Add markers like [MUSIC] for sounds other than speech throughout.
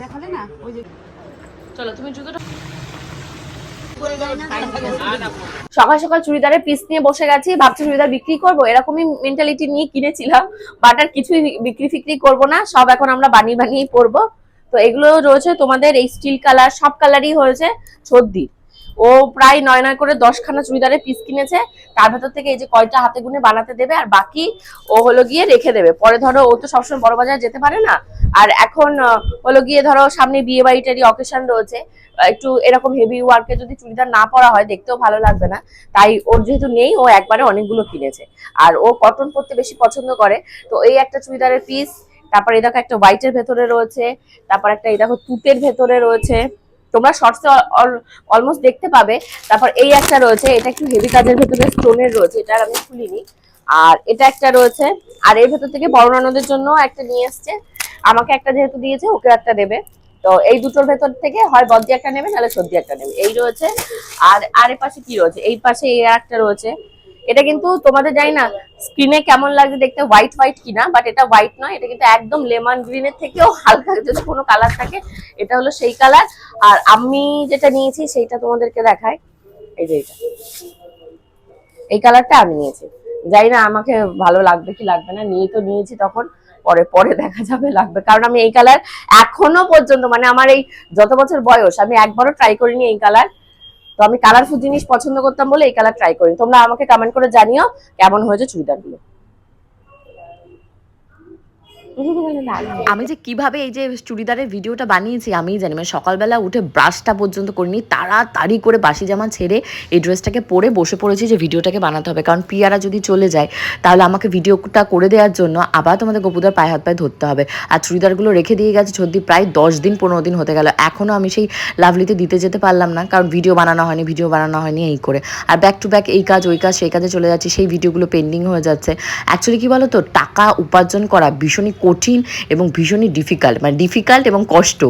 দেখালে না ওই যে চলো তুমি জুতোটা সকাল সকাল চুড়িদারের পিস নিয়ে বসে গেছি ভাবছি চুড়িদার বিক্রি করব। এরকমই মেন্টালিটি নিয়ে কিনেছিলাম বাট আর কিছুই বিক্রি ফিক্রি করব না সব এখন আমরা বানিয়ে বানিয়েই পরবো। তো এগুলো রয়েছে তোমাদের এই স্টিল কালার সব কালারই হয়েছে সর্দি। ও প্রায় নয় নয় করে দশখানা চুড়িদারের পিস কিনেছে। তার ভেতর থেকে এই যে কয়টা হাতে গুনে বানাতে দেবে, আর বাকি ও হলো গিয়ে রেখে দেবে। পরে ধরো ও তো সবসময় বড় বাজার যেতে পারে না। আর এখন হলো গিয়ে ধরো সামনে বিয়ে বাড়িটারই অকেশন রয়েছে। একটু এরকম হেভি ওয়ার্কে যদি চুড়িদার না পরা হয়, দেখতেও ভালো লাগবে না। তাই ওর যেহেতু নেই, ও একবারে অনেকগুলো কিনেছে। আর ও কটন পরতে বেশি পছন্দ করে। তো এই একটা চুড়িদারের পিস তারপর এই দেখো একটা হোয়াইটের ভেতরে রয়েছে, তারপর একটা এই দেখো তুতের ভেতরে রয়েছে। তোমরা শর্টসে অলমোস্ট দেখতে পাবে। তারপর এই একটা রয়েছে, এটা একটু হেভি কাজের ভেতরে স্টোনের রয়েছে, এটা আমি খুলিনি। আর এটা একটা রয়েছে, আর এর ভেতর থেকে বড় ননদের জন্য একটা নিয়ে এসছে। আমাকে একটা যেহেতু দিয়েছে, ওকে একটা দেবে। তো এই দুটোর ভেতর থেকে হয় বদ্দি একটা নেবে, নাহলে সর্দি একটা নেবে। এই রয়েছে, আর আর পাশে কি রয়েছে? এই পাশে এই একটা রয়েছে। এটা কিন্তু তোমাদের জানি না স্ক্রিনে কেমন লাগছে দেখতে হোয়াইট হোয়াইট কিনা বাট এটা হোয়াইট নয়, এটা কিন্তু একদম লেমন গ্রিনের থেকেও হালকা [LAUGHS] যদি কোনো কালার থাকে, এটা হলো সেই কালার আর আমি যেটা নিয়েছি সেইটা তোমাদেরকে দেখায় এই যে এটা। এই কালারটা আমি নিয়েছি। জানি না আমাকে ভালো লাগবে কি লাগবে না, নিয়ে তো নিয়েছি তখন, পরে পরে দেখা যাবে লাগবে। কারণ আমি এই কালার এখনও পর্যন্ত মানে আমার এই যত বছর বয়স, আমি একবারও ট্রাই করিনি এই কালার তো আমি কালারফুল জিনিস পছন্দ করতাম বলে এই কালার ট্রাই করি তোমরা আমাকে কমেন্ট করে জানিও কেমন হয়েছে চুড়িদারগুলো। আমি যে কীভাবে এই যে চুড়িদারের ভিডিওটা বানিয়েছি, আমিই জানি। মানে সকালবেলা উঠে ব্রাশটা পর্যন্ত করিনি, তাড়াতাড়ি করে বাসি জামা ছেড়ে এই ড্রেসটাকে পরে বসে পড়েছি যে ভিডিওটাকে বানাতে হবে। কারণ পিয়ারা যদি চলে যায়, তাহলে আমাকে ভিডিওটা করে দেওয়ার জন্য আবার তোমাদের গপুদার পায়ে হাত পায়ে ধরতে হবে। আর চুড়িদারগুলো রেখে দিয়ে গেছে সর্দি প্রায় দশ দিন, পনেরো দিন হতে গেল। এখনও আমি সেই লাভলিতে দিতে যেতে পারলাম না, কারণ ভিডিও বানানো হয়নি, ভিডিও বানানো হয়নি এই করে। আর ব্যাক টু ব্যাক এই কাজ, ওই কাজ, সেই কাজে চলে যাচ্ছে, সেই ভিডিওগুলো পেন্ডিং হয়ে যাচ্ছে। অ্যাকচুয়ালি কি বলো তো টাকা উপার্জন করা ভীষণই কঠিন এবং ভীষণই ডিফিকাল্ট মানে ডিফিকাল্ট এবং কষ্ট।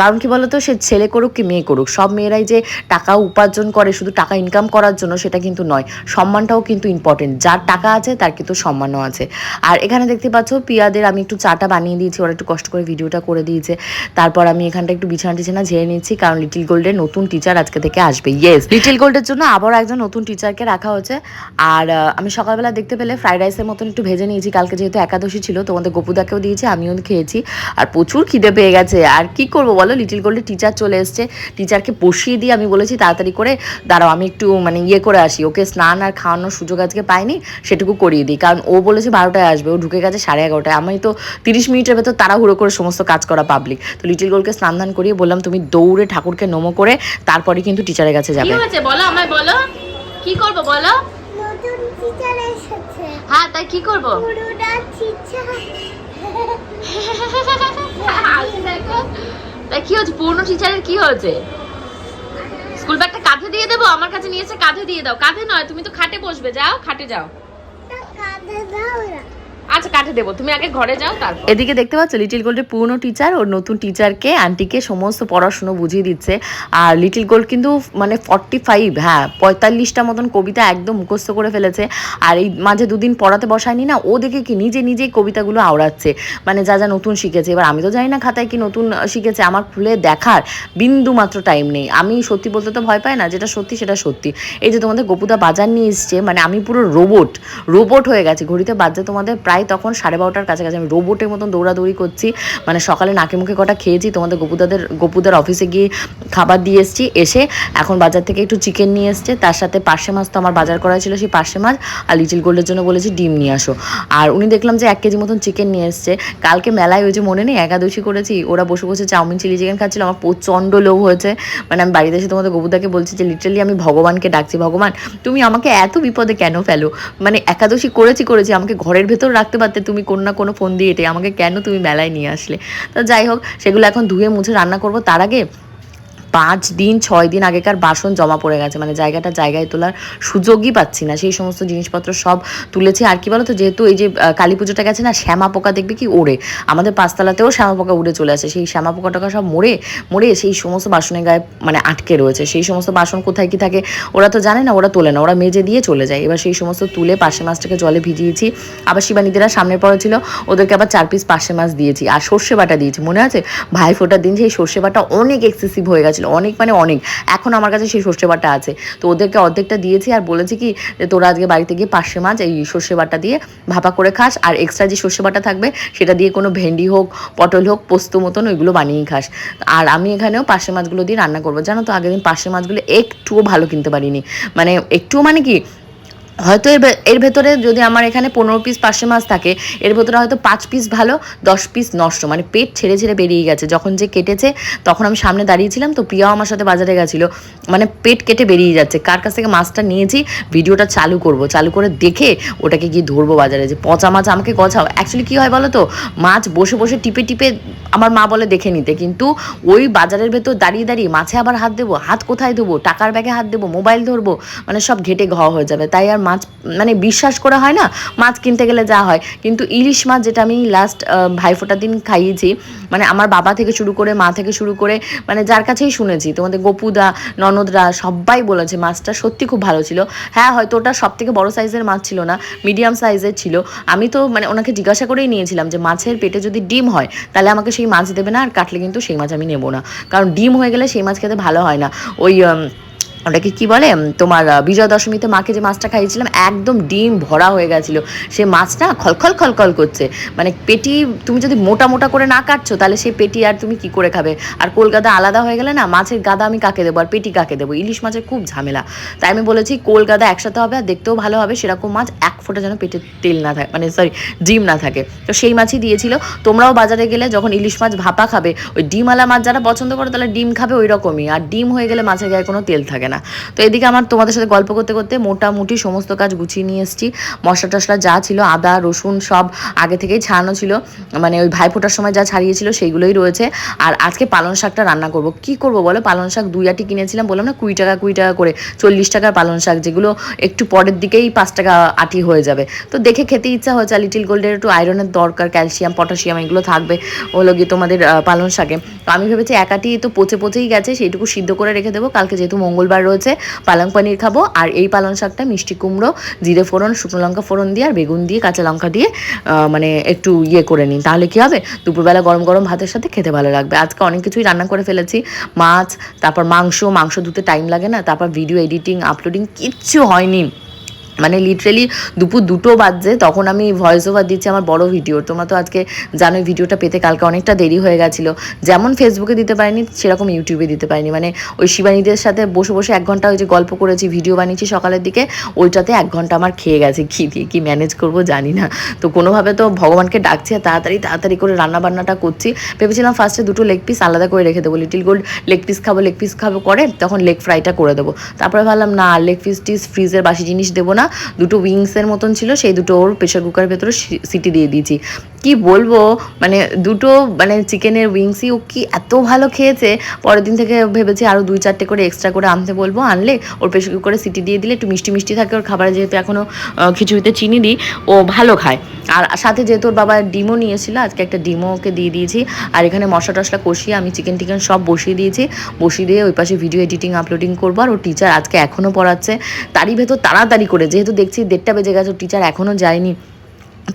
কারণ কি বলতো? সে ছেলে করুক কি মেয়ে করুক, সব মেয়েরাই যে টাকা উপার্জন করে, শুধু টাকা ইনকাম করার জন্য সেটা কিন্তু নয়, সম্মানটাও কিন্তু ইম্পর্টেন্ট যার টাকা আছে, তার কিন্তু সম্মানও আছে। আর এখানে দেখতে পাচ্ছ, পিয়াদের আমি একটু চাটা বানিয়ে দিয়েছি, ওরা একটু কষ্ট করে ভিডিওটা করে দিয়েছে। তারপর আমি এখানটা একটু বিছানা টিছানা ঝেড়ে নিচ্ছি, কারণ লিটিল গোল্ডের নতুন টিচার আজকে থেকে আসবে। ইয়েস লিটিল গোল্ডের জন্য আবারও একজন নতুন টিচারকে রাখা হয়েছে। আর আমি সকালবেলা দেখতে পেলে ফ্রাইড রাইসের মতন একটু ভেজে নিয়েছি, কালকে যেহেতু একাদশী ছিল তোমাদের গোপুদাকেও দিয়েছি আমিও খেয়েছি। আর প্রচুর খিদে পেয়ে গেছে। আর কি করব বলো? লিটিল গোল্ডের টিচার চলে এসছে। টিচারকে বসিয়ে দিয়ে আমি বলেছি তাড়াতাড়ি করে দাঁড়াও আমি একটু মানে ইয়ে করে আসি। ওকে স্নান আর খাওয়ানোর সুযোগ আজকে পাইনি সেটুকু করিয়ে দিই। কারণ ও বলেছে বারোটায় আসবে ও ঢুকে গেছে সাড়ে এগারোটায়। আমি তো তিরিশ মিনিটের ভেতর তাড়াহুড়ো করে সমস্ত কাজ করা পাবলিক তো লিটিল গোল্ডকে স্নান দান করিয়ে বললাম তুমি দৌড়ে ঠাকুরকে নমো করে তারপরে কিন্তু টিচারের কাছে যাবে। বলো আমায় বলো? কি করব বলো? নতুন টিচার এসেছে। হ্যাঁ তাই কি করব? পুরোটা টিচার তাই কি হচ্ছে পুরনো টিচারের কি হয়েছে? স্কুল ব্যাগটা কাঁধে দিয়ে দেবো? আমার কাছে নিয়েছে কাঁধে দিয়ে দাও। কাঁধে নয়, তুমি তো খাটে বসবে। যাও, খাটে যাও। আচ্ছা কাঁধে দেবো। তুমি আগে ঘরে যাও, তারপর। এদিকে দেখতে পাচ্ছ লিটিল গোল্ডের পুরনো টিচার ওর নতুন টিচারকে আন্টিকে সমস্ত পড়াশুনো বুঝিয়ে দিচ্ছে। আর লিটিল গোল্ড কিন্তু মানে ফর্টি ফাইভ হ্যাঁ পঁয়তাল্লিশটা মতন কবিতা একদম মুখস্থ করে ফেলেছে। আর এই মাঝে দুদিন পড়াতে বসায়নি না, ও দেখে কি নিজে নিজেই কবিতাগুলো আওড়াচ্ছে। মানে যা যা নতুন শিখেছে। এবার আমি তো জানি না খাতায় কি নতুন শিখেছে, আমার খুলে দেখার বিন্দু মাত্র টাইম নেই। আমি সত্যি বলতে তো ভয় পাই না, যেটা সত্যি সেটা সত্যি। এই যে তোমাদের গোপুদা বাজার নিয়ে এসছে মানে আমি পুরো রোবট রোবট হয়ে গেছে। ঘড়িতে বাজছে তোমাদের প্রায় তখন সাড়ে বারোটার কাছাকাছি আমি রোবটের মতন দৌড়াদৌড়ি করছি। মানে সকালে নাকে মুখে কটা খেয়েছি, তোমাদের গোপুদাদের, গোপুদার অফিসে গিয়ে খাবার দিয়ে এসেছি। এসে এখন বাজার থেকে একটু চিকেন নিয়ে এসছে। তার সাথে পার্শে মাছ তো আমার বাজার করা ছিল, সেই পার্শে মাছ আর লিটিল গোল্ডের জন্য বলেছি ডিম নিয়ে আসো। আর উনি দেখলাম যে এক কেজি মতন চিকেন নিয়ে এসছে। কালকে মেলায় ওই যে মনে নেই একাদশী করেছি, ওরা বসে বসে চাউমিন চিলি চিকেন খাচ্ছিল, আমার প্রচণ্ড লোভ হয়েছে। মানে আমি বাড়িতে এসে তোমাদের গোপুদাকে বলছি যে লিটারালি আমি ভগবানকে ডাকছি, ভগবান, তুমি আমাকে এত বিপদে কেন ফেলো? মানে একাদশী করেছি করেছি, আমাকে ঘরের ভেতর রাখতে পারতে তুমি কোন না কোনো ফোন দিয়ে এটাই। আমাকে কেন তুমি মেলায় নিয়ে আসলে? তো যাই হোক, সেগুলো এখন ধুয়ে মুছে রান্না করব। তার আগে পাঁচ দিন, ছয় দিন আগেকার বাসন জমা পড়ে গেছে। মানে জায়গাটা জায়গায় তোলার সুযোগই পাচ্ছি না। সেই সমস্ত জিনিসপত্র সব তুলেছি। আর কি বলো তো যেহেতু এই যে কালী পুজোটা গেছে না, শ্যামা পোকা দেখবে কি ওড়ে। আমাদের পাঁচতলাতেও শ্যামা পোকা উড়ে চলে আসে। সেই শ্যামা পোকা টোকা সব মরে মরে সেই সমস্ত বাসনের গায়ে মানে আটকে রয়েছে। সেই সমস্ত বাসন কোথায় কি থাকে, ওরা তো জানে না, ওরা তোলে না। ওরা মেজে দিয়ে চলে যায়। এবার সেই সমস্ত তুলে পাশে মাছটাকে জলে ভিজিয়েছি। আবার শিবানীদেরা সামনে পড়ে ছিল, ওদেরকে আবার চার পিস পাশে মাছ দিয়েছি। আর সর্ষে বাটা দিয়েছি। মনে আছে? ভাই ফোটার দিন সেই সর্ষে বাটা অনেক এক্সেসিভ হয়ে গেছিল অনেক মানে অনেক। এখন আমার কাছে সেই সর্ষে বাটা আছে। তো ওদেরকে অর্ধেকটা দিয়েছি আর বলেছি কি তোরা আজকে বাড়িতে গিয়ে পাশে মাছ, এই সর্ষে বাটা দিয়ে ভাপা করে খাস আর এক্সট্রা যে সর্ষে বাটা থাকবে, সেটা দিয়ে কোনো ভেন্ডি হোক, পটল হোক, পোস্ত মতন ওইগুলো বানিয়েই খাস। আর আমি এখানেও পাশে মাছগুলো দিয়ে রান্না করব। জানো তো, আগের দিন পাশে মাছগুলো একটুও ভালো কিনতে পারিনি। মানে একটুও মানে কি হয়তো এর এর ভেতরে যদি আমার এখানে পনেরো পিস পাশে মাছ থাকে, এর ভেতরে হয়তো পাঁচ পিস ভালো, দশ পিস নষ্ট। মানে পেট ছেড়ে ছেড়ে বেরিয়ে গেছে। যখন যে কেটেছে, তখন আমি সামনে দাঁড়িয়েছিলাম, তো প্রিয়াও আমার সাথে বাজারে গেছিল। মানে পেট কেটে বেরিয়ে যাচ্ছে। কার কাছ থেকে মাছটা নিয়েছি, ভিডিওটা চালু করব। চালু করে দেখে ওটাকে গিয়ে ধরবো বাজারে। যে পচা মাছ আমাকে গছাও অ্যাকচুয়ালি কী হয় বলো তো? মাছ বসে বসে টিপে টিপে আমার মা বলে দেখে নিতে। কিন্তু ওই বাজারের ভেতর দাঁড়িয়ে দাঁড়িয়ে মাছে আবার হাত দেবো। হাত কোথায় দেবো? টাকার ব্যাগে হাত দেবো, মোবাইল ধরবো। মানে সব ঘেটে ঘ হয়ে যাবে। তাই আর মাছ মানে বিশ্বাস করা হয় না, মাছ কিনতে গেলে যা হয়। কিন্তু ইলিশ মাছ যেটা আমি লাস্ট ভাইফোঁটার দিন খাইয়েছি মানে আমার বাবা থেকে শুরু করে, মা থেকে শুরু করে মানে যার কাছেই শুনেছি, তোমাদের গপুদা, ননদরা সবাই বলেছে মাছটা সত্যি খুব ভালো ছিল। হ্যাঁ হয়তো ওটা সব থেকে বড় সাইজের মাছ ছিল না মিডিয়াম সাইজের ছিল। আমি তো মানে ওনাকে জিজ্ঞাসা করেই নিয়েছিলাম যে মাছের পেটে যদি ডিম হয়, তাহলে আমাকে সেই মাছ দেবে না, আর কাটলে কিন্তু সেই মাছ আমি নেব না। কারণ ডিম হয়ে গেলে সেই মাছ খেতে ভালো হয় না। ওই ওটাকে কি বলে তোমার বিজয়া দশমীতে মাকে যে মাছটা খাইয়েছিলাম, একদম ডিম ভরা হয়ে গেছিল। সে মাছটা খলখল খলখল করছে। মানে পেটি তুমি যদি মোটা মোটা করে না কাটছো, তাহলে সেই পেটি আর তুমি কি করে খাবে? আর কলকাতা আলাদা হয়ে গেলে না, মাছের গাদা আমি কাকে দেবো, আর পেটি কাকে দেবো? ইলিশ মাছের খুব ঝামেলা। তাই আমি বলেছি কলকাতা একসাথে হবে আর দেখতেও ভালো হবে, সেরকম মাছ এক ফোঁটা যেন পেটে তেল না থাকে মানে সরি ডিম না থাকে। তো সেই মাছই দিয়েছিল। তোমরাও বাজারে গেলে যখন ইলিশ মাছ ভাপা খাবে, ওই ডিমওয়ালা মাছ যারা পছন্দ করে, তাহলে ডিম খাবে ওই রকমই। আর ডিম হয়ে গেলে মাছের গায়ে কোনো তেল থাকে না। তো এদিকে আমার তোমাদের সাথে গল্প করতে করতে মোটামুটি সমস্ত কাজ গুছিয়ে নিয়ে এসেছি। মশলা টশলা যা ছিল আদা রসুন সব আগে থেকেই ছাড়ানো ছিল। মানে ওই ভাইফোঁটার সময় যা ছাড়িয়েছিল সেইগুলোই রয়েছে। আর আজকে পালং শাকটা রান্না করব। কি করব বলো? পালং শাক দুই আটি কিনেছিলাম বললাম না কুড়ি টাকা কুড়ি টাকা করে চল্লিশ টাকার পালং শাক যেগুলো একটু পরের দিকেই পাঁচ টাকা আটি হয়ে যাবে। তো দেখে খেতে ইচ্ছা হয়েছে। লিটিল গোল্ডের একটু আয়রনের দরকার ক্যালসিয়াম পটাশিয়াম এগুলো থাকবে হলো গিয়ে তোমাদের আহ, পালং শাকে। তো আমি ভেবেছি এক আটি তো পচে পচেই গেছে সেইটুকু সিদ্ধ করে রেখে দেবো। কালকে যেহেতু মঙ্গলবার রয়েছে। পালং পনির খাব, আর এই পালং শাকটা মিষ্টি কুমড়ো, জিরে ফোড়ন, শুকনো লঙ্কা ফোড়ন দিয়ে, আর বেগুন দিয়ে, কাঁচা লঙ্কা দিয়ে মানে একটু ইয়ে করে নিন। তাহলে কি হবে? দুপুরবেলা গরম গরম ভাতের সাথে খেতে ভালো লাগবে। আজকে অনেক কিছুই রান্না করে ফেলেছি। মাছ, তারপর মাংস মাংস ধুতে টাইম লাগে না, তারপর ভিডিও এডিটিং আপলোডিং কিচ্ছু হয়নি। মানে লিটারেলি দুপুর দুটো বাজছে, তখন আমি ভয়েস ওভার দিচ্ছি আমার বড় ভিডিও তোমরা তো আজকে জানো ভিডিওটা পেতে কালকে অনেকটা দেরি হয়ে গেছিল। যেমন ফেসবুকে দিতে পারিনি, সেরকম ইউটিউবে দিতে পারিনি। মানে ওই শিবানীদের সাথে বসে বসে এক ঘণ্টা ওই যে গল্প করেছি ভিডিও বানিয়েছি সকালের দিকে, ওইটাতে এক ঘণ্টা আমার খেয়ে গেছে। কী দিয়ে, কী ম্যানেজ করব জানি না। তো কোনোভাবে তো ভগবানকে ডাকছে তাড়াতাড়ি তাড়াতাড়ি করে রান্না বান্নাটা করছি। ভেবেছিলাম ফার্স্টে দুটো লেগ পিস আলাদা করে রেখে দেবো। লিটিল গোল্ড লেগ পিস খাব লেগ পিস খাব, করে তখন লেগ ফ্রাইটা করে দেবো। তারপরে ভাবলাম, না লেগ পিস টিস ফ্রিজের বাসি জিনিস দেবো না। দুটো উইংসের মতন ছিল, সেই দুটো ওর প্রেশার কুকারের ভেতরে সিটি দিয়ে দিয়েছি। কি বলব মানে দুটো মানে চিকেনের উইংসই ও কি এত ভালো খেয়েছে, পরের দিন থেকে ভেবেছি আরও দুই চারটে করে এক্সট্রা করে আনতে বলব। আনলে ওর প্রেশার কুকারে সিটি দিয়ে দিলে একটু মিষ্টি মিষ্টি থাকে, ওর খাবারে যেহেতু এখনও খিচুড়িতে চিনি দিই, ও ভালো খায়। আর সাথে যেহেতু ওর বাবা ডিমও নিয়েছিল, আজকে একটা ডিমও ওকে দিয়ে দিয়েছি। আর এখানে মশলা টশলা কষিয়ে আমি চিকেন টিকেন সব বসিয়ে দিয়েছি। বসিয়ে দিয়ে ওই পাশে ভিডিও এডিটিং আপলোডিং করব। আর ও টিচার আজকে এখনও পড়াচ্ছে। তারই ভেতর তাড়াতাড়ি করে যেহেতু দেখছি দেড়টা বেজে গেছে টিচার এখনও যায়নি।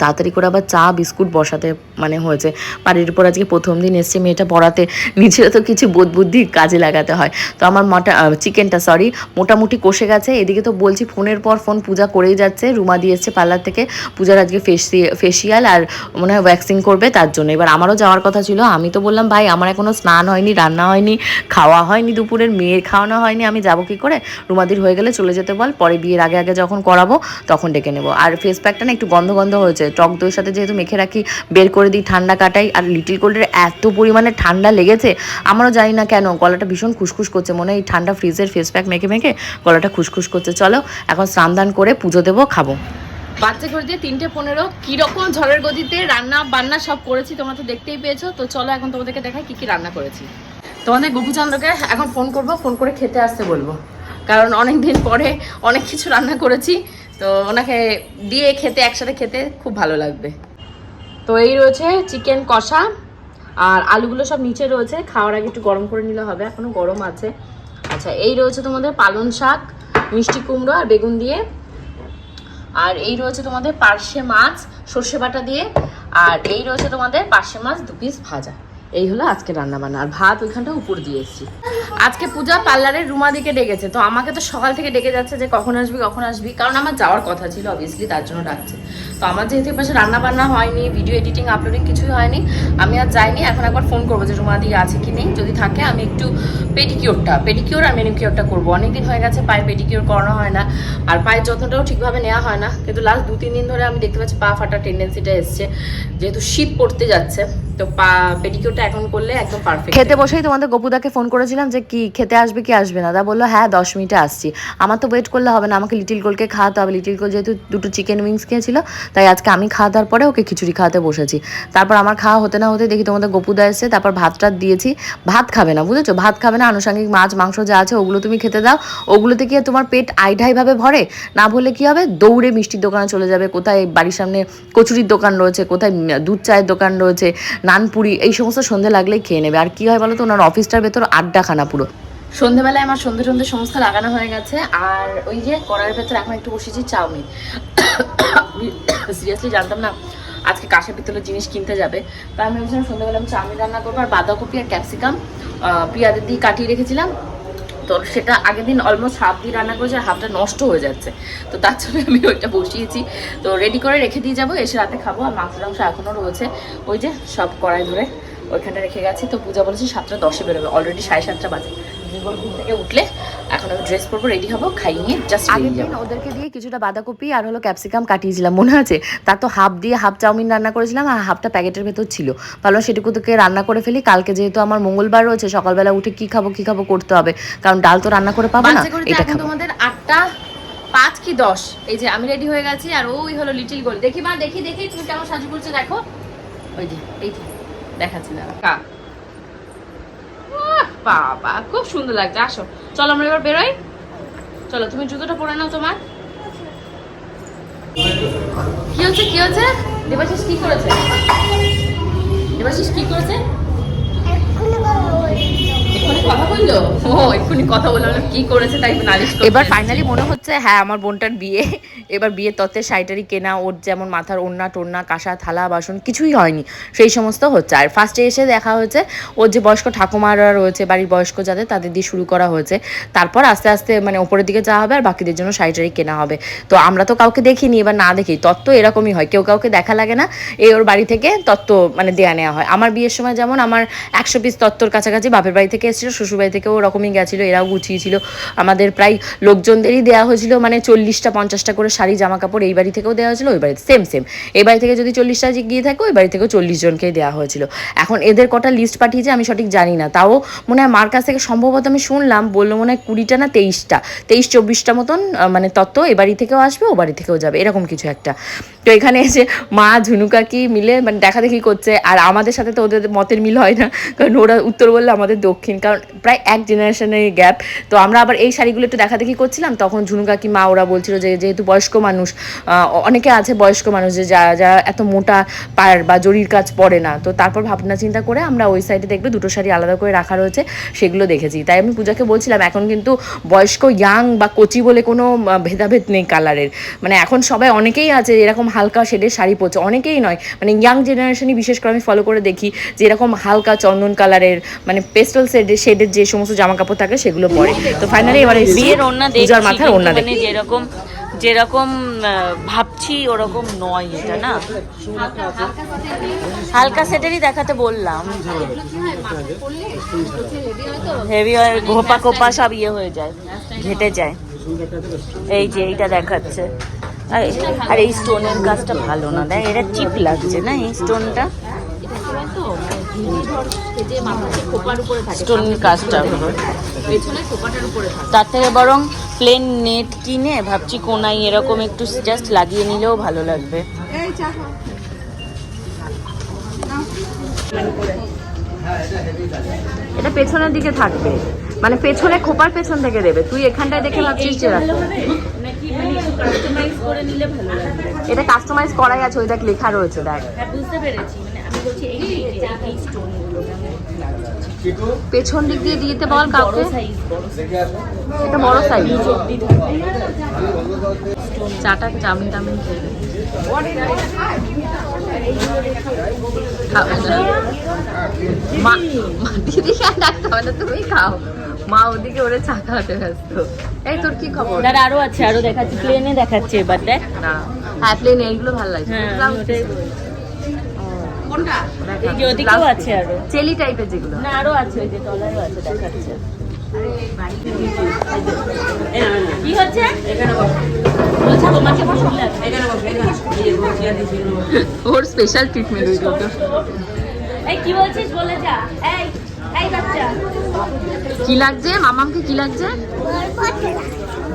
তাড়াতাড়ি করে আবার চা, বিস্কুট বসাতে মানে হয়েছে। বাড়ির উপর আজকে প্রথম দিন এসছে মেয়েটা পড়াতে। নিজেরও তো কিছু বোধ বুদ্ধি কাজে লাগাতে হয়। তো আমার মটা চিকেনটা সরি মোটামুটি কষে গেছে। এদিকে তো বলছি ফোনের পর ফোন, পূজা করেই যাচ্ছে। রুমা দিয়ে এসছে পার্লার থেকে। পূজার আজকে ফেসি ফেসিয়াল আর মনে হয় ভ্যাকসিন করবে তার জন্য। এবার আমারও যাওয়ার কথা ছিল। আমি তো বললাম, ভাই, আমার এখনও স্নান হয়নি, রান্না হয়নি, খাওয়া হয়নি দুপুরের, মেয়ের খাওয়ানো হয়নি, আমি যাব কি করে? রুমাদির হয়ে গেলে চলে যেতে বল। পরে বিয়ের আগে আগে যখন করাবো, তখন ডেকে নেব। আর ফেস প্যাকটা না একটু গন্ধ গন্ধ হয়েছে টক দইয়ের সাথে যেহেতু মেখে রাখি, বের করে দিই ঠান্ডা কাটাই, আর লিটিল কোল্ডের এত পরিমাণে ঠান্ডা লেগেছে, আমারও জানি না কেন, গলাটা ভীষণ খুসখুস করছে, মনে হয় ঠান্ডা ফ্রিজের ফেস প্যাক মেখে মেখে গলাটা খুসখুস করছে। চলো, এখন স্নান দান করে পুজো দেবো, খাব। বাচ্চা করে দিয়ে তিনটে পনেরো, কীরকম ঝড়ের গতিতে রান্না বান্না সব করেছি তোমরা তো দেখতেই পেয়েছ, তো চলো এখন তোমাদেরকে দেখাই কি কি রান্না করেছি। তোমাদের গোপুচন্দ্রকে এখন ফোন করব, ফোন করে খেতে আসতে বলব, কারণ অনেক দিন পরে অনেক কিছু রান্না করেছি তো ওনাকে দিয়ে খেতে, একসাথে খেতে খুব ভালো লাগবে। তো এই রয়েছে চিকেন কষা, আর আলুগুলো সব নিচে রয়েছে। খাওয়ার আগে একটু গরম করে নিলে হবে, এখনও গরম আছে। আচ্ছা এই রয়েছে তোমাদের পালং শাক, মিষ্টি কুমড়ো আর বেগুন দিয়ে। আর এই রয়েছে তোমাদের পার্শে মাছ, সর্ষে বাটা দিয়ে। আর এই রয়েছে তোমাদের পার্শে মাছ দু পিস ভাজা। এই হলো আজকে রান্নাবান্না। আর ভাত ওইখানটা উপর দিয়ে এসেছি। আজকে পূজা পার্লারের রুমা দিকে ডেকেছে, তো আমাকে তো সকাল থেকে ডেকে যাচ্ছে যে কখন আসবি কখন আসবি, কারণ আমার যাওয়ার কথা ছিল অবভিয়াসলি তার জন্য ডাকছে। তো আমার যেহেতু পাশে রান্না বান্না হয়নি ভিডিও এডিটিং আপলোডিং কিছুই হয়নি, আমি আর যাইনি, এখন একবার ফোন করব যে রুমা দিয়ে আছে কি নেই। যদি থাকে, আমি একটু পেডিকিওরটা পেডিকিওর আর মেনিকিওরটা করব। অনেকদিন হয়ে গেছে পায়ে পেডিকিওর করানো হয় না, আর পায়ের যত্নটাও ঠিকভাবে নেওয়া হয় না। কিন্তু লাস্ট দু তিন দিন ধরে আমি দেখতে পাচ্ছি পা ফাটার টেন্ডেন্সিটা এসছে, যেহেতু শীত পড়তে যাচ্ছে, তো পা পেডিকিওরটা এখন করলে একদম পারফেক্ট খেতে বসেই তোমাদের গোপুদাকে ফোন করেছিলাম যে কি, খেতে আসবে কি আসবে না। দা বলল হ্যাঁ দশ মিনিটে আসছি। আমার তো ওয়েট করলে হবে না, আমাকে লিটিল গোলকে খাওয়াতে হবে। লিটিল গোল যেহেতু দুটো চিকেন উইংস খেয়েছিল তাই আজকে আমি খাওয়া দাওয়ার পরে ওকে খিচুড়ি খাওয়াতে বসেছি। তারপর আমার খাওয়া হতে না হতে দেখি তোমাদের গোপুদা এসে তারপর ভাত টাত দিয়েছি। ভাত খাবে না, বুঝেছ? ভাত খাবে না, আনুষঙ্গিক মাছ, মাংস যা আছে ওগুলো তুমি খেতে দাও। ওগুলোতে কি তোমার পেট আইঢাইভাবে ভরে? না ভরলে কি হবে? দৌড়ে মিষ্টির দোকানে চলে যাবে। কোথায় বাড়ির সামনে কচুরির দোকান রয়েছে, কোথায় দুধ চায়ের দোকান রয়েছে, নানপুরি, এই সমস্ত সন্ধে লাগলেই খেয়ে নেবে। আর কি হয় বলো তো, ওনার অফিসটার ভেতর আড্ডাখানা পুরো। সন্ধেবেলায় আমার সন্ধে সন্ধে সমস্ত লাগানো হয়ে গেছে, আর ওই যে কড়াইয়ের ভেতরে এখন একটু বসেছি চাউমিন। সিরিয়াসলি জানতাম না আজকে কাঁসা পিতলের জিনিস কিনতে যাবে। তাই আমি ভেবেছিলাম সন্ধ্যাবেলা আমি চাউমিন রান্না করব, আর বাঁধাকপি আর ক্যাপসিকাম পেঁয়াজের দিয়ে কাটিয়ে রেখেছিলাম। তো সেটা আগের দিন অলমোস্ট হাফ দিয়ে রান্না করেছে, আর হাফটা নষ্ট হয়ে যাচ্ছে। তো তার জন্য আমি ওইটা বসিয়েছি। তো রেডি করে রেখে দিয়ে যাব, এসে রাতে খাব, আর মাংস টাংস এখনও রয়েছে। ওই যে সব কড়াই ধরে ওইখানটা রেখে গেছি। তো পূজা বলেছি সাতটা দশে বেরোবে অলরেডি সাড়ে সাতটা বাজে। যুগল ঘুম থেকে উঠলে এখন আমি ড্রেস পরবো রেডি হব খাইয়ে জাস্ট আগের দিন ওদেরকে দিয়ে কিছুটা বাঁধাকপি আর হলো ক্যাপসিকাম কাটিয়েছিলাম মনে আছে? তার তো হাফ দিয়ে হাফ চাউমিন রান্না করেছিলাম আর হাফটা প্যাকেটের ভেতর ছিল। সেটুকু তোকে রান্না করে ফেলি কালকে যেহেতু আমার মঙ্গলবার রয়েছে সকালবেলা উঠে কি খাব কি খাব করতে হবে? কারণ ডাল তো রান্না করে পাবো না এটা খাব। তোমাদের আটটা পাঁচ কি দশ? এই যে আমি রেডি হয়ে গেছি আর ওই হলো লিটিল গোল দেখি মা দেখি দেখি তুমি কেমন সাজু করছ দেখো। ওই যে এই দেখাচ্ছি না। কা। বাবা, খুব সুন্দর লাগছে। আসো। চলো আমরা এবার বেরোই। চলো, তুমি জুতোটা পরে নাও তোমার। কি হচ্ছে কি হচ্ছে? দেবাশিস কি করেছে? দেবাশিস কি করেছে? এবার ফাইনালি মনে হচ্ছে হ্যাঁ আমার বোনটার বিয়ে। এবার বিয়ের তত্ত্বের শাড়িটারি কেনা, ওর যেমন মাথার ওড়না টোড়না, কাঁসা, থালা, বাসন, কিছুই হয়নি। সেই সমস্ত হচ্ছে। আর ফার্স্টে এসে দেখা হয়েছে, ওর যে বয়স্ক ঠাকুমারা রয়েছে, বাড়ির বয়স্ক যাদের, তাদের দিয়ে শুরু করা হয়েছে। তারপর আস্তে আস্তে মানে ওপরের দিকে যাওয়া হবে, আর বাকিদের জন্য শাড়িটারি কেনা হবে। তো আমরা তো কাউকে দেখিনি, এবার না দেখি। তত্ত্ব এরকমই হয়। কেউ কাউকে দেখা লাগে না, এই ওর বাড়ি থেকে তত্ত্ব মানে দেয়া নেওয়া হয়। আমার বিয়ের সময় যেমন আমার একশো পিস তত্ত্বর কাছাকাছি বাপের বাড়ি থেকে এসেছিল শ্বশুর বাড়ি থেকেও ওরকমই গেছিল, এরাও গুছিয়েছিল। আমাদের প্রায় লোকজনদেরই দেওয়া হয়েছিল মানে চল্লিশটা, পঞ্চাশটা করে শাড়ি জামা কাপড় এই বাড়ি থেকেও দেওয়া হয়েছিল, ওই বাড়িতে সেম সেম এই বাড়ি থেকে যদি চল্লিশটা গিয়ে থাকে, ওই বাড়ি থেকেও চল্লিশ জনকেই দেওয়া হয়েছিল। এখন এদের কটা লিস্ট পাঠিয়েছে, আমি সঠিক জানি না। তাও মনে হয় মার কাছ থেকে সম্ভবত আমি শুনলাম, বলল মনে হয় কুড়িটা না তেইশটা। তেইশ, চব্বিশটা মতন মানে তত্ত্ব এ বাড়ি থেকেও আসবে, ও বাড়ি থেকেও যাবে, এরকম কিছু একটা। তো এখানে এসে মা ঝুনুকাকি মিলে মানে দেখাদেখি করছে। আর আমাদের সাথে তো ওদের মতের মিল হয় না, কারণ ওরা উত্তর বললে আমাদের দক্ষিণ। কারণ প্রায় এক জেনারেশনের গ্যাপ। তো আমরা আবার এই শাড়িগুলো একটু দেখাদেখি করছিলাম, তখন ঝুনুকাকি মা ওরা বলছিল যে যেহেতু বয়স্ক মানুষ অনেকে আছে বয়স্ক মানুষ যে যারা যারা এত মোটা পায়ের বা জরির কাজ পড়ে না। তো তারপর ভাবনা চিন্তা করে আমরা ওই সাইডে দেখবে দুটো শাড়ি আলাদা করে রাখা রয়েছে, সেগুলো দেখেছি। তাই আমি পূজাকে বলছিলাম, এখন কিন্তু বয়স্ক ইয়াং বা কচি বলে কোনো ভেদাভেদ নেই কালারের। মানে এখন সবাই অনেকেই আছে এরকম হালকা শেডের শাড়ি পরছে, অনেকেই নয়। মানে ইয়াং জেনারেশনই বিশেষ করে আমি ফলো করে দেখি যে এরকম হালকা চন্দন কালারের মানে পেস্টাল শেডের শেডের যে সমস্ত জামা কাপড় থাকে সেগুলো পরে। তো ফাইনালি এবার বিয়ের ওড়না পূজার মাথার ওড়না কিন্তু দেখি। মানে যেরকম যেরকম ভাবছি ওরকম নয় এটা না? হালকা সেটেরই দেখাতে বললাম। হেভি হয় ঘোপা কোপা সব ইয়ে হয়ে যায় ঘেটে যায়। এই যে এইটা দেখাচ্ছে। আর আর এই স্টোনের কাজটা ভালো না দেখ এটা চিপ লাগছে না? এই স্টোনটা কাজটা। তার থেকে বরং প্লেন নেট কিনে ভাবছি কোনাই এরকম একটু জাস্ট লাগিয়ে নিলেও ভালো লাগবে। এটা পেছনের দিকে থাকবে। মানে পেছনে খোপার পেছন থেকে দেবে। তুই এখানটায় দেখে ভাবছিস যে মানে এটা কাস্টমাইজ করাই আছে, ওই দেখ লেখা রয়েছে, দেখ। হ্যাঁ বুঝতে পেরেছি। পেছন দিক দিয়ে দিতে বল কাউকে। বড় এটা বড় সাইজ চাটা চাউমিন টাউমিন খেয়ে নে। খাও। মা মা দিদিকে আর ডাকতে হবে না তুমি খাও। মা ওদিকে ওরে চা খাওয়াতে ব্যস্ত। এই তোর কি খবর? দাঁড়া আরও আছে আরও দেখাচ্ছি। প্লেনে দেখাচ্ছে এবার দেখ। না। হ্যাঁ প্লেন এইগুলো ভালো লাগছে পিস। এই যে ওদিকেও আছে আরও। চেলি টাইপের যেগুলো। না আরও আছে ওই যে তলারও আছে দেখাচ্ছে। কি হচ্ছে? ওর স্পেশাল ট্রিটমেন্ট ওই এই কি বলছিস বলে যা। এই এই বাচ্চা। কি লাগছে? মামামকে কি লাগছে?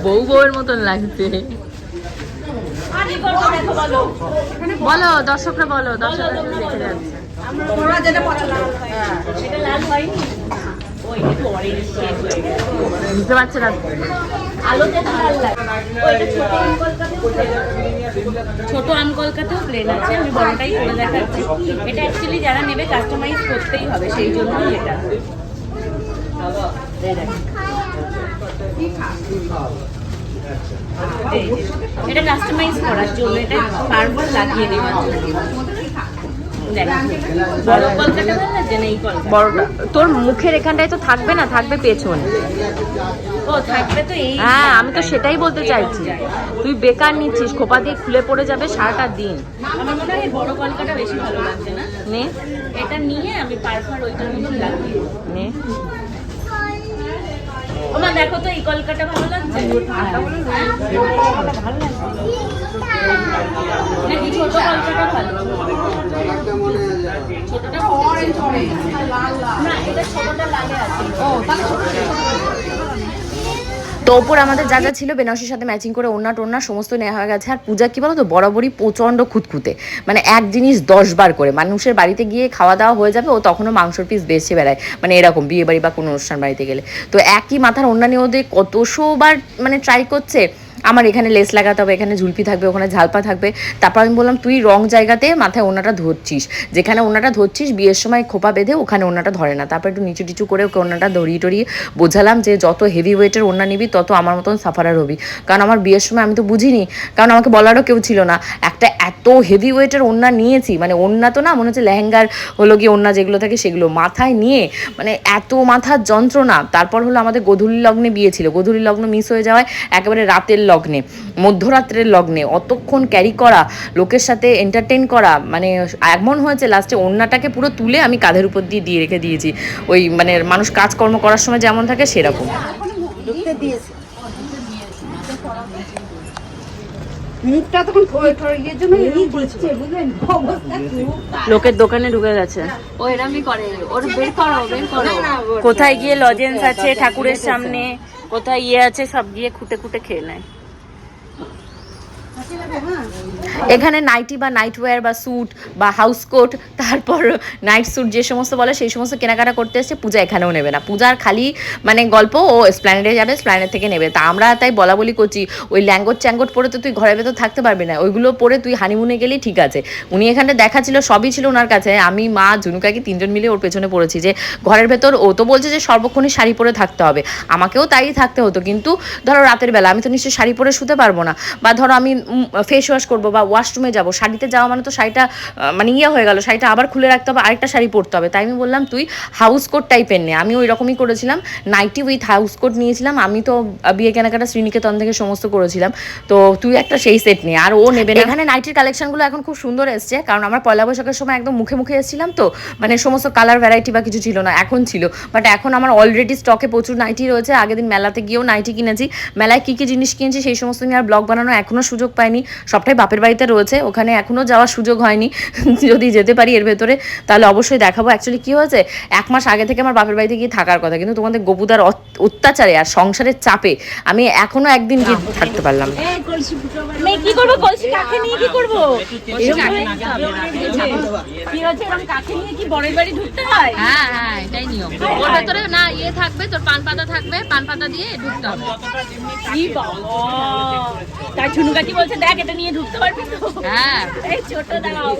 বউ বউয়ের মতন লাগছে। বলো। বলো দর্শকরা বলো দর্শকরা দেখে যাচ্ছে? হয়ে। গেছে বুঝতে পারছে না। ছোট আম কলকাতাও প্লেন আছে। আমি বড়টাই করে দেখাচ্ছি। এটা অ্যাকচুয়ালি যারা নেবে কাস্টমাইজ করতেই হবে সেই জন্যই এটা। এটা কাস্টমাইজ করার জন্য এটা বারবার লাগিয়ে নেওয়ার জন্য। বড়টা তোর মুখের এখানটায় তো থাকবে না থাকবে পেছন। ও থাকবে তো এই হ্যাঁ আমি তো সেটাই বলতে চাইছি। তুই বেকার নিচ্ছিস খোপা দিয়ে খুলে পড়ে যাবে সারাটা দিন। আমার মনে হয় বড় কলকাতা বেশি ভালো লাগছে না। নে। এটা নিয়ে আমি পারফার ওইটার মতন লাগিয়ে নে। ওমা দেখো তো এই কলকাতা ভালো লাগছে? হ্যাঁ? ভালো নাকি ছোট কলকাতা ভালো? ছোটটা না এটা ছোটটা লাগে আছে। তো ওপর আমাদের যা যা ছিল, বেনারসির সাথে ম্যাচিং করে ওনা টোনা সমস্ত নেওয়া হয়ে গেছে। আর পূজা কি বলো তো বরাবরই প্রচণ্ড খুঁতখুঁতে। মানে এক জিনিস দশ বার করে। মানুষের বাড়িতে গিয়ে খাওয়া দাওয়া হয়ে যাবে, ও তখনও মাংসর পিস বেছে বেড়ায়। মানে এরকম বিয়ে বাড়ি বা কোনো অনুষ্ঠান বাড়িতে গেলে। তো একই মাথার অন্যান্য ওদের কতশো বার মানে ট্রাই করছে আমার এখানে লেস লাগাতে হবে, এখানে ঝুলপি থাকবে, ওখানে ঝালপা থাকবে। তারপর আমি বললাম, তুই রং জায়গাতে মাথায় ওনাটা ধরছিস। যেখানে ওনাটা ধরছিস, বিয়ের সময় খোপা বেঁধে ওখানে ওনাটা ধরে না। তারপর একটু নিচু টিচু করে ওকে ওনাটা ধরিয়ে টরিয়ে বোঝালাম যে, যত হেভি ওয়েটের ওড়না নিবি, তত আমার মতন সাফারার হবি। কারণ আমার বিয়ের সময় আমি তো বুঝিনি। কারণ আমাকে বলারও কেউ ছিল না। একটা এত হেভি ওয়েটের ওড়না নিয়েছি মানে ওড়না তো না, মনে হচ্ছে লেহেঙ্গার হলো গিয়ে ওড়না যেগুলো থাকে সেগুলো, মাথায় নিয়ে মানে এত মাথার যন্ত্রণা। তারপর হলো আমাদের গধূলি লগ্নে বিয়ে ছিল। গধূলি লগ্ন মিস হয়ে যাওয়ায় একেবারে রাতের লগ্নে মধ্যরাত্রের লগ্নে অতক্ষণ ক্যারি করা লোকের সাথে এন্টারটেন করা মানে এমন হয়েছে লাস্টে ওড়নাটাকে পুরো তুলে আমি কাঁধের উপর দিয়ে দিয়ে রেখে দিয়েছি। ওই মানে মানুষ কাজকর্ম করার সময় যেমন থাকে সেরকম। মুখটা তখন ইয়ের জন্য লোকের দোকানে ঢুকে গেছে। ও এরমই করে ওর বের করো বের করো। কোথায় গিয়ে লজেন্স আছে ঠাকুরের সামনে কোথায় ইয়ে আছে সব গিয়ে খুঁটে খুঁটে খেয়ে নেয়। 私は এখানে নাইটি বা নাইট ওয়্যার বা স্যুট বা হাউস কোট তারপর নাইট স্যুট যে সমস্ত বলে সেই সমস্ত কেনাকাটা করতে এসছে। পূজা এখানেও নেবে না। পূজার খালি মানে গল্প ও স্প্ল্যানেডে যাবে স্প্ল্যানেড থেকে নেবে। তা আমরা তাই বলা বলি করছি, ওই ল্যাঙ্গট চ্যাঙ্গট পরে তো তুই ঘরের ভেতর থাকতে পারবি না। ওইগুলো পরে তুই হানিমুনে গেলেই ঠিক আছে। উনি এখানে দেখা ছিল সবই ছিল ওনার কাছে। আমি, মা ঝুনুকাকি তিনজন মিলে ওর পেছনে পড়েছি যে ঘরের ভেতর ও তো বলছে যে সর্বক্ষণই শাড়ি পরে থাকতে হবে। আমাকেও তাই থাকতে হতো। কিন্তু ধরো রাতের বেলা, আমি তো নিশ্চয়ই শাড়ি পরে শুতে পারব না। বা ধরো আমি ফেস ওয়াশ করব বা ওয়াশরুমে যাব। শাড়িতে যাওয়া মানে তো শাড়িটা মানে ইয়ে হয়ে গেল শাড়িটা আবার খুলে রাখতে হবে আরেকটা শাড়ি পরতে হবে। তাই আমি বললাম তুই হাউস কোট টাইপের নে। আমি ওই রকমই করেছিলাম নাইটি উইথ হাউস কোট নিয়েছিলাম। আমি তো বিয়ে কেনাকাটা শ্রীনিকেতন থেকে সমস্ত করেছিলাম। তো তুই একটা সেই সেট নে আর ও নেবে এখানে নাইটির কালেকশনগুলো এখন খুব সুন্দর এসছে কারণ আমার পয়লা বৈশাখের সময় একদম মুখে মুখে এসেছিলাম তো মানে সমস্ত কালার ভ্যারাইটি বা কিছু ছিল না এখন ছিল। বাট এখন আমার অলরেডি স্টকে প্রচুর নাইটি রয়েছে। আগের দিন মেলাতে গিয়েও নাইটি কিনেছি। মেলায় কী কী জিনিস কিনেছি সেই সমস্ত নিয়ে আর ব্লগ বানানো এখনও সুযোগ পাইনি। সবটাই বাপের বাড়িতে রয়েছে। ওখানে এখনও যাওয়ার সুযোগ হয়নি। [LAUGHS] যদি যেতে পারি এর ভেতরে তাহলে অবশ্যই দেখাবো। অ্যাকচুয়ালি কী হয়েছে এক মাস আগে থেকে আমার বাপের বাড়িতে গিয়ে থাকার কথা কিন্তু তোমাদের গোপুদার অত্যাচারে আর সংসারের চাপে আমি এখনও একদিন গিয়ে থাকতে পারলাম কি করব? কলসি কাকে নিয়ে কি করব? কি হচ্ছে এরকম কাকে নিয়ে কি বরের বাড়ি ঢুকতে হয়? হ্যাঁ হ্যাঁ এটাই নিয়ম। ওর ভেতরে না ইয়ে থাকবে তোর পান পাতা থাকবে পান পাতা দিয়ে ঢুকতে হবে। তাই ঝুনু কাকি বলছে দেখ এটা নিয়ে ঢুকতে পারবি তো? হ্যাঁ। এই ছোট দাঁড়াও।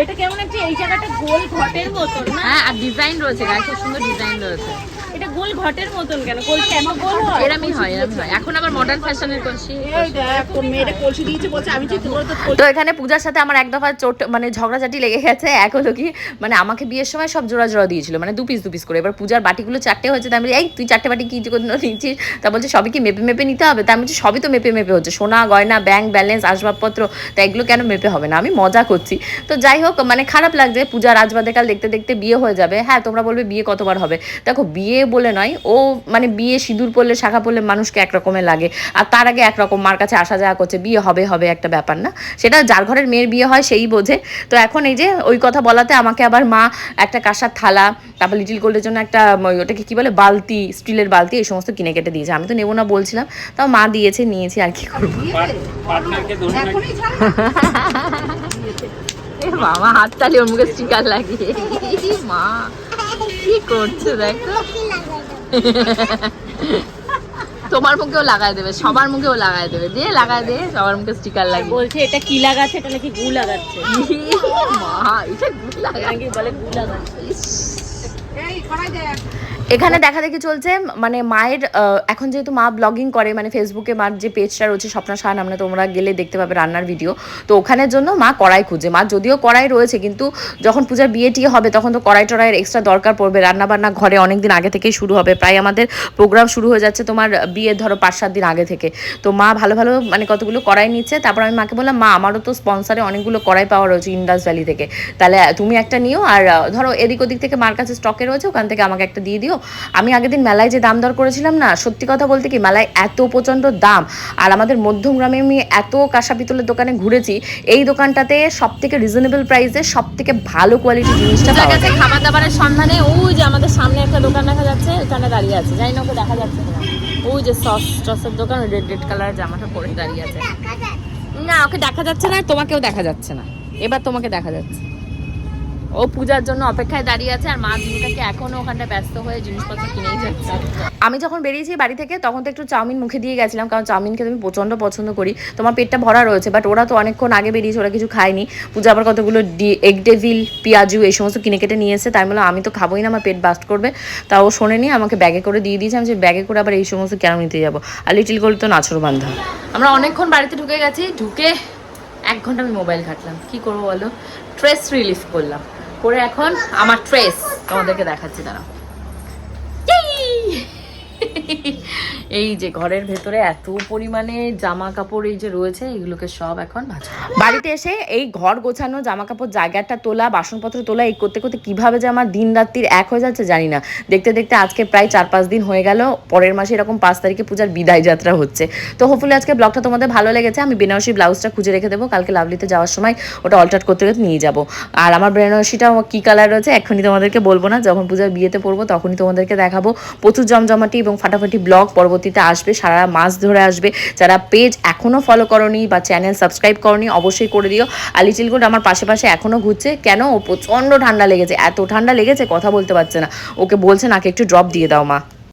এটা কেমন একটা এই জায়গাটা গোল ঘটের মতো না? হ্যাঁ আর ডিজাইন রয়েছে গায়ে খুব সুন্দর ডিজাইন রয়েছে। গোল ঘটের মতন কেন? কলসি এত গোল হয়? হয় হয়। এখন আবার মডার্ন ফ্যাশনের কলসি। তো এখানে পূজার সাথে আমার এক দফা চোট মানে ঝগড়াঝাটি লেগে গেছে। এক হলো কি মানে আমাকে বিয়ের সময় সব জোড়া জোড়া দিয়েছিল মানে দু পিস দু পিস করে। এবার পূজার বাটিগুলো চারটে হয়েছে তাই আমি এই তুই চারটে বাটি কি জন্য নিচ্ছিস তা বলছে সবই কি মেপে মেপে নিতে হবে? তা আমি বলছি সবই তো মেপে মেপে হচ্ছে। সোনা গয়না ব্যাংক ব্যালেন্স আসবাবপত্র তা এগুলো কেন মেপে হবে না? আমি মজা করছি। তো যাই হোক মানে খারাপ লাগছে পূজা রাজবাদে কাল দেখতে দেখতে বিয়ে হয়ে যাবে। হ্যাঁ তোমরা বলবে বিয়ে কতবার হবে? দেখো বিয়ে বলে নয় ও মানে বিয়ে সিঁদুর পড়লে শাখা পড়লে মানুষকে একরকমের লাগে। আর তার আগে একরকম মার কাছে আসা যাওয়া করছে বিয়ে হবে হবে একটা ব্যাপার না। সেটা যার ঘরের মেয়ের বিয়ে হয় সেই বোঝে। তো এখন এই যে ওই কথা বলাতে আমাকে আবার মা একটা কাঁসার থালা তারপর লিটিল গোল্ডের জন্য একটা ওটাকে কি বলে বালতি স্টিলের বালতি এই সমস্ত কিনে কেটে দিয়েছে। আমি তো নেব না বলছিলাম তাও মা দিয়েছে নিয়েছি আর কি করব। [LAUGHS] এখনই ছাড় এ ওর মুখে স্টিকার লাগিয়ে। মা কি করছে দেখো? তোমার মুখেও লাগায় দেবে সবার মুখেও লাগায় দেবে। দিয়ে লাগায় দে সবার মুখে স্টিকার লাগিয়ে। বলছে এটা কি লাগাচ্ছে? এটা নাকি গু লাগাচ্ছে। মা এটা লাগায় নাকি বলে গু লাগাচ্ছে। এই ছড়াই দেখ এখানে দেখা দেখি চলছে মানে মায়ের এখন যেহেতু মা ব্লগিং করে মানে ফেসবুকে মার যে পেজটা রয়েছে, স্বপ্না শাহ নামে, তোমরা গেলে দেখতে পাবে রান্নার ভিডিও তো ওখানের জন্য মা কড়াই খুঁজে। মা যদিও কড়াই রয়েছে, কিন্তু যখন পূজার বিয়ে টিয়ে হবে, তখন তো কড়াই টড়াইয়ের এক্সট্রা দরকার পড়বে। রান্না বান্না ঘরে অনেক দিন আগে থেকেই শুরু হবে। প্রায় আমাদের প্রোগ্রাম শুরু হয়ে যাচ্ছে তোমার বিয়ের ধরো পাঁচ সাত দিন আগে থেকে। তো মা ভালো ভালো মানে কতগুলো কড়াই নিচ্ছে, তারপর আমি মাকে বললাম, মা, আমারও তো স্পন্সারে অনেকগুলো কড়াই পাওয়া রয়েছে ইন্ডাস ভ্যালি থেকে। তাহলে, তুমি একটা নিও, আর, ধরো এদিক ওদিক থেকে মার কাছে স্টকে রয়েছে, ওখান থেকে আমাকে একটা দিয়ে দিও আমি আগের দিন মেলায় যে দাম দর করেছিলাম না সত্যি কথা বলতে কি মেলায় এত প্রচণ্ড দাম। আর আমাদের মধ্যমগ্রামে আমি এত কাঁসা পিতলের দোকানে ঘুরেছি এই দোকানটাতে সব থেকে রিজনেবল প্রাইসে সব থেকে ভালো কোয়ালিটির জিনিসটা পাওয়া যায়। খাবার দাবারের সন্ধানে ওই যে আমাদের সামনে একটা দোকান দেখা যাচ্ছে ওখানে দাঁড়িয়ে আছে। জানি না ওকে দেখা যাচ্ছে না ওই যে সস টসের দোকান রেড রেড কালারের জামাটা পরে দাঁড়িয়ে আছে। না ওকে দেখা যাচ্ছে না তোমাকেও দেখা যাচ্ছে না। এবার তোমাকে দেখা যাচ্ছে। ও পূজার জন্য অপেক্ষায় দাঁড়িয়ে আছে আর মা দিনটাকে এখনও ওখানটা ব্যস্ত হয়ে জিনিসপত্র কিনেই যাচ্ছে। আমি যখন বেরিয়েছি বাড়ি থেকে তখন তো একটু চাউমিন মুখে দিয়ে গেছিলাম কারণ চাউমিন খেতে আমি প্রচণ্ড পছন্দ করি। তোমার পেটটা ভরা রয়েছে বাট ওরা তো অনেকক্ষণ আগে বেরিয়েছে ওরা কিছু খায়নি। পূজা আবার কতগুলো ডি এগ ডেভিল পেঁয়াজু এই সমস্ত কিনে কেটে নিয়ে এসে তাই বললাম আমি তো খাবোই না আমার পেট বাস্ট করবে। তা ও শোনে শোনেনি আমাকে ব্যাগে করে দিয়ে দিয়েছে আমি যে ব্যাগে করে আবার এই সমস্ত কেন নিতে যাব? আর লিটিল গোল্ড তো নাচর বান্ধা। আমরা অনেকক্ষণ বাড়িতে ঢুকে গেছি ঢুকে এক ঘণ্টা আমি মোবাইল ঘাটলাম। কি করব বলো? ট্রেস রিলিফ করলাম। করে এখন আমার ট্রেস তোমাদেরকে দেখাচ্ছি দাঁড়াও। এই যে ঘরের ভেতরে এত পরিমাণে জামা কাপড় এই যে রয়েছে, এগুলোকে সব এখন বাড়িতে এসে এই ঘর গোছানো জামা কাপড় জায়গাটা তোলা, বাসনপত্র তোলা, এই করতে করতে কীভাবে যে আমার দিন রাত্রির এক হয়ে যাচ্ছে জানি না। দেখতে দেখতে আজকে প্রায় চার পাঁচ দিন হয়ে গেল, পরের মাসে এরকম পাঁচ তারিখে পূজার বিদায় যাত্রা হচ্ছে। তো হোপফুলি আজকে ব্লগটা তোমাদের ভালো লেগেছে, আমি বেনারসি ব্লাউজটা খুঁজে রেখে দেবো, কালকে লাভলিতে যাওয়ার সময় ওটা অল্টার করতে করতে নিয়ে যাব। আর আমার বেনারসিটা কি কালার রয়েছে এক্ষুনি তোমাদেরকে বলব না, যখন পূজার বিয়েতে পড়ব তখনই তোমাদেরকে দেখাবো। প্রচুর জমজমাটি এবং ফাটাফাটি ব্লগ পরবর্তীতে আসবে, সারা মাস ধরে আসবে। যারা পেজ এখনও ফলো করনি বা চ্যানেল সাবস্ক্রাইব করনি, অবশ্যই করে দিও। আলি চিলকুট আমার পাশে পাশে এখনও ঘুরছে। কেন? ও প্রচণ্ড ঠান্ডা লেগেছে। এত ঠান্ডা লেগেছে, কথা বলতে পারছে না। ওকে বলছে, নাকে একটু ড্রপ দিয়ে দাও মা।